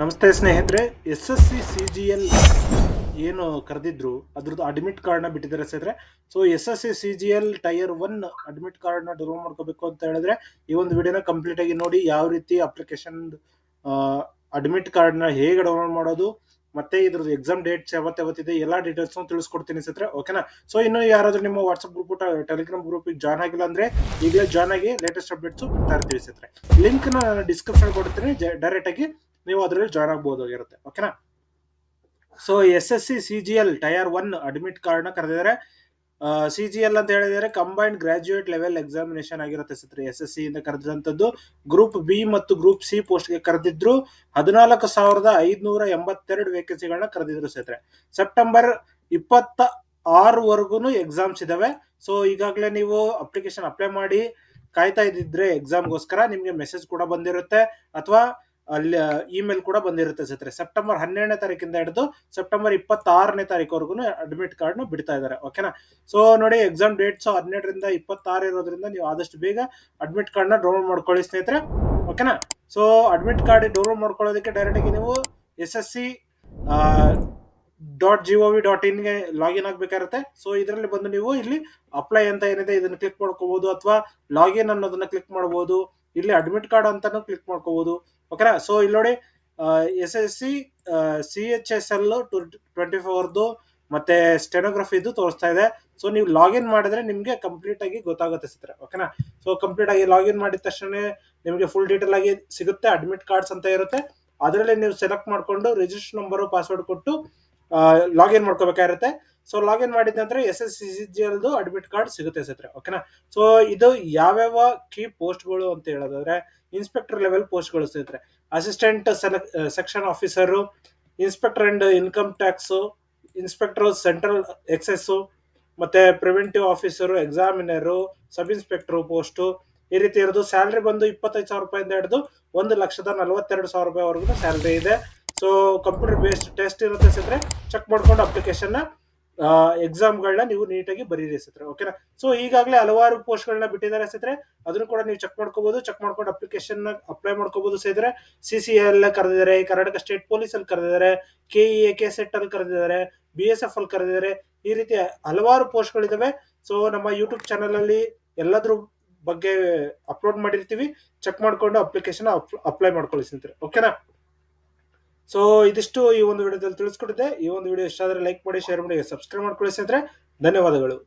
ನಮಸ್ತೆ ಸ್ನೇಹಿತರೆ, S S C C G L ಏನು ಕರೆದಿದ್ರು, ಅದ್ರದ್ದು ಅಡ್ಮಿಟ್ ಕಾರ್ಡ್ನ ಬಿಟ್ಟಿದ್ದಾರೆ ಸ್ನೇಹಿತರೆ. So S S C C G L tier one admit ಕಾರ್ಡ್ನ ಡೌನ್ಲೋಡ್ ಮಾಡ್ಕೋಬೇಕು ಅಂತ ಹೇಳಿದ್ರೆ, ಈ ಒಂದು ವಿಡಿಯೋನ ಕಂಪ್ಲೀಟ್ ಆಗಿ ನೋಡಿ ಯಾವ ರೀತಿ ಅಪ್ಲಿಕೇಶನ್ ಅಡ್ಮಿಟ್ ಕಾರ್ಡ್ನ ಹೇಗೆ ಡೌನ್ಲೋಡ್ ಮಾಡೋದು, ಮತ್ತೆ ಇದ್ರದ್ದು ಎಕ್ಸಾಮ್ ಡೇಟ್ಸ್ ಯಾವತ್ತು ಯಾವತ್ತಿದೆ ಎಲ್ಲ ಡೀಟೇಲ್ಸ್ ತಿಳಿಸ್ಕೊಡ್ತೀನಿ ಸ್ನೇಹಿತರೆ ಓಕೆನಾ ಸೊ ಇನ್ನು ಯಾರಾದ್ರೂ ನಿಮ್ಮ ವಾಟ್ಸ್ಆಪ್ ಗ್ರೂಪ್ ಟೆಲಿಗ್ರಾಮ್ ಗ್ರೂಪಿಗೆ ಜಾಯ್ನ್ ಆಗಿಲ್ಲ ಅಂದ್ರೆ, ಈಗಲೇ ಜಾಯ್ನ್ ಆಗಿ ಲೇಟೆಸ್ಟ್ ಅಪ್ಡೇಟ್ಸ್ ತರ್ತೀವಿ ಸ್ನೇಹಿತರೆ. ಲಿಂಕ್ ನಾನು ಡಿಸ್ಕ್ರಿಪ್ಷನ್ ಕೊಡ್ತೀನಿ ಡೈರೆಕ್ಟ್ ಆಗಿ ನೀವು ಅದರಲ್ಲಿ ಜಾಯ್ನ್ ಆಗ್ಬೋದಾಗಿರುತ್ತೆ ಓಕೆನಾ so S S C C G L tier one admit ಕಾರ್ಡ್ನ ಕರೆದಿದ್ದಾರೆ ಸಿ ಜಿ ಎಲ್ ಅಂತ ಹೇಳಿದರೆ ಕಂಬೈನ್ಡ್ ಗ್ರಾಜ್ಯುಯೇಟ್ ಲೆವೆಲ್ ಎಕ್ಸಾಮಿನೇಷನ್ ಆಗಿರುತ್ತೆ ಸತ್ರಿ ಎಸ್ ಎಸ್ ಸಿ ಇಂದ ಕರೆದಂಥದ್ದು ಗ್ರೂಪ್ ಬಿ ಮತ್ತು ಗ್ರೂಪ್ ಸಿ ಪೋಸ್ಟ್ಗೆ ಕರೆದಿದ್ರು. ಹದಿನಾಲ್ಕು ಸಾವಿರದ ಐದುನೂರ ಎಂಬತ್ತೆರಡು ವೇಕೆನ್ಸಿಗಳನ್ನ ಕರೆದಿದ್ರು ಸತ್ರ. ಸೆಪ್ಟೆಂಬರ್ ಇಪ್ಪತ್ತ ಆರವರೆಗೂ ಎಕ್ಸಾಮ್ಸ್ ಇದಾವೆ. ಸೊ ಈಗಾಗಲೇ ನೀವು ಅಪ್ಲಿಕೇಶನ್ ಅಪ್ಲೈ ಮಾಡಿ ಕಾಯ್ತಾ ಇದ್ದಿದ್ರೆ ಎಕ್ಸಾಮ್ಗೋಸ್ಕರ ನಿಮಗೆ ಮೆಸೇಜ್ ಕೂಡ ಬಂದಿರುತ್ತೆ. ಅಥವಾ ಅಲ್ಲಿ ಇಮೇಲ್ ಕೂಡ ಬಂದಿರುತ್ತೆ ಸ್ನೇಹಿತರೆ ಸೆಪ್ಟೆಂಬರ್ ಹನ್ನೆರಡನೇ ತಾರೀಕಿಂದ ಹಿಡಿದು ಸೆಪ್ಟೆಂಬರ್ ಇಪ್ಪತ್ತಾರನೇ ತಾರೀಕುವರೆಗೂ ಅಡ್ಮಿಟ್ ಕಾರ್ಡ್ನ ಬಿಡ್ತಾ ಇದ್ದಾರೆ ಓಕೆನಾ ಸೊ ನೋಡಿ ಎಕ್ಸಾಮ್ ಡೇಟ್ಸ್ ಹನ್ನೆರಡರಿಂದ ಇಪ್ಪತ್ತಾರು ಇರೋದ್ರಿಂದ ನೀವು ಆದಷ್ಟು ಬೇಗ ಅಡ್ಮಿಟ್ ಕಾರ್ಡ್ನ ಡೌನ್ಲೋಡ್ ಮಾಡ್ಕೊಳ್ಳಿ ಸ್ನೇಹಿತರೆ. ಓಕೆನಾ ಸೊ ಅಡ್ಮಿಟ್ ಕಾರ್ಡ್ ಡೌನ್ಲೋಡ್ ಮಾಡ್ಕೊಳ್ಳೋದಕ್ಕೆ ಡೈರೆಕ್ಟ್ ಆಗಿ ನೀವು S S C dot G O V dot ಇನ್ಗೆ login ಆಗಬೇಕಾಗುತ್ತೆ. ಸೊ ಇದರಲ್ಲಿ ಬಂದು ನೀವು ಇಲ್ಲಿ ಅಪ್ಲೈ ಅಂತ ಏನಿದೆ, ಇದನ್ನು ಕ್ಲಿಕ್ ಮಾಡ್ಕೋಬಹುದು ಅಥವಾ ಲಾಗಿನ್ ಅನ್ನೋದನ್ನ ಕ್ಲಿಕ್ ಮಾಡಬಹುದು ಇಲ್ಲಿ ಅಡ್ಮಿಟ್ ಕಾರ್ಡ್ ಅಂತಾನು ಕ್ಲಿಕ್ ಮಾಡ್ಕೋಬಹುದು ಓಕೆನಾ ಸೊ ಇಲ್ಲಿ ನೋಡಿ S S C C H S L twenty ಫೋರ್ದು ಮತ್ತೆ ಸ್ಟೆನೋಗ್ರಫಿದು ತೋರಿಸ್ತಾ ಇದೆ. ಸೊ ನೀವು ಲಾಗಿನ್ ಮಾಡಿದ್ರೆ ನಿಮಗೆ ಕಂಪ್ಲೀಟ್ ಆಗಿ ಗೊತ್ತಾಗುತ್ತೆ ಸಿಗ್ತಾರೆ ಓಕೆನಾ ಸೊ ಕಂಪ್ಲೀಟ್ ಆಗಿ ಲಾಗಿನ್ ಮಾಡಿದ ತಕ್ಷಣ ನಿಮಗೆ ಫುಲ್ ಡೀಟೇಲ್ ಆಗಿ ಸಿಗುತ್ತೆ. ಅಡ್ಮಿಟ್ ಕಾರ್ಡ್ಸ್ ಅಂತ ಇರುತ್ತೆ. ಅದರಲ್ಲಿ ನೀವು ಸೆಲೆಕ್ಟ್ ಮಾಡ್ಕೊಂಡು ರಿಜಿಸ್ಟರ್ ನಂಬರು ಪಾಸ್ವರ್ಡ್ ಕೊಟ್ಟು ಲಾಗಿನ್ ಮಾಡ್ಕೋಬೇಕಾಗಿರುತ್ತೆ. ಸೊ ಲಾಗಿನ್ ಮಾಡಿದ ನಂತರ S S C C G ಎಲ್ದು admit card ಸಿಗುತ್ತೆ ಸತ್ರ ಓಕೆನಾ ಸೊ ಇದು ಯಾವ್ಯಾವ ಕೀ ಪೋಸ್ಟ್ಗಳು ಅಂತ ಹೇಳೋದಾದ್ರೆ ಇನ್ಸ್ಪೆಕ್ಟರ್ ಲೆವೆಲ್ ಪೋಸ್ಟ್ಗಳು ಸಿಗುತ್ತೆ. Assistant section officer inspector and income tax inspector central excise ಮತ್ತೆ preventive officer examiner sub inspector post ಈ ರೀತಿ ಇರೋದು. ಸ್ಯಾಲ್ರಿ ಬಂದು ಇಪ್ಪತ್ತೈದು ಸಾವಿರ ರೂಪಾಯಿಂದ ಹಿಡಿದು ಒಂದು ಲಕ್ಷದ ನಲವತ್ತೆರಡು ಸಾವಿರ ರೂಪಾಯಿವರೆಗೂ ಸ್ಯಾಲ್ರಿ ಇದೆ. ಸೊ ಕಂಪ್ಯೂಟರ್ ಬೇಸ್ಡ್ ಟೆಸ್ಟ್ ಇರುತ್ತೆ ಸಿದ್ರೆ ಚೆಕ್ ಮಾಡ್ಕೊಂಡು ಅಪ್ಲಿಕೇಶನ್ ಎಕ್ಸಾಮ್ಗಳನ್ನ ನೀವು ನೀಟಾಗಿ ಬರೀರಿ ಸತ್ರ ಓಕೆನಾ ಸೊ ಈಗಾಗಲೇ ಹಲವಾರು ಪೋಸ್ಟ್ಗಳನ್ನ ಬಿಟ್ಟಿದ್ದಾರೆ ಸತ್ರೆ, ಅದನ್ನು ಕೂಡ ನೀವು ಚೆಕ್ ಮಾಡ್ಕೋಬಹುದು ಚೆಕ್ ಮಾಡ್ಕೊಂಡು ಅಪ್ಲಿಕೇಶನ್ ಅಪ್ಲೈ ಮಾಡ್ಕೋಬಹುದು ಸೇದ್ರೆ ಸಿ ಸಿ ಎಲ್ ಕರೆದಿದ್ದಾರೆ, ಕರ್ನಾಟಕ ಸ್ಟೇಟ್ ಪೊಲೀಸ್ ಅಲ್ಲಿ ಕರೆದಿದ್ದಾರೆ K E A K SET ಅಲ್ಲಿ ಕರೆದಿದ್ದಾರೆ ಬಿ ಎಸ್ ಎಫ್ ಅಲ್ಲಿ ಕರೆದಿದ್ದಾರೆ, ಈ ರೀತಿ ಹಲವಾರು ಪೋಸ್ಟ್ಗಳಿದಾವೆ ಸೊ ನಮ್ಮ ಯೂಟ್ಯೂಬ್ ಚಾನಲ್ ಅಲ್ಲಿ ಎಲ್ಲದ್ರ ಬಗ್ಗೆ ಅಪ್ಲೋಡ್ ಮಾಡಿರ್ತೀವಿ ಚೆಕ್ ಮಾಡ್ಕೊಂಡು ಅಪ್ಲಿಕೇಶನ್ ಅಪ್ಲೈ ಮಾಡ್ಕೊಳ್ಳಿ ಸ್ನೇಹಿತರೆ ಓಕೆನಾ ಸೊ ಇದಿಷ್ಟು ಈ ಒಂದು ವಿಡಿಯೋದಲ್ಲಿ ತಿಳಿಸ್ಕೊಟ್ಟಿದ್ದೆ. ಈ ಒಂದು ವಿಡಿಯೋ ಇಷ್ಟ ಆದರೆ ಲೈಕ್ ಮಾಡಿ ಶೇರ್ ಮಾಡಿ ಸಬ್ಸ್ಕ್ರೈಬ್ ಮಾಡ್ಕೊಳ್ಳಿ ಸ್ನೇಹಿತರೆ. ಧನ್ಯವಾದಗಳು.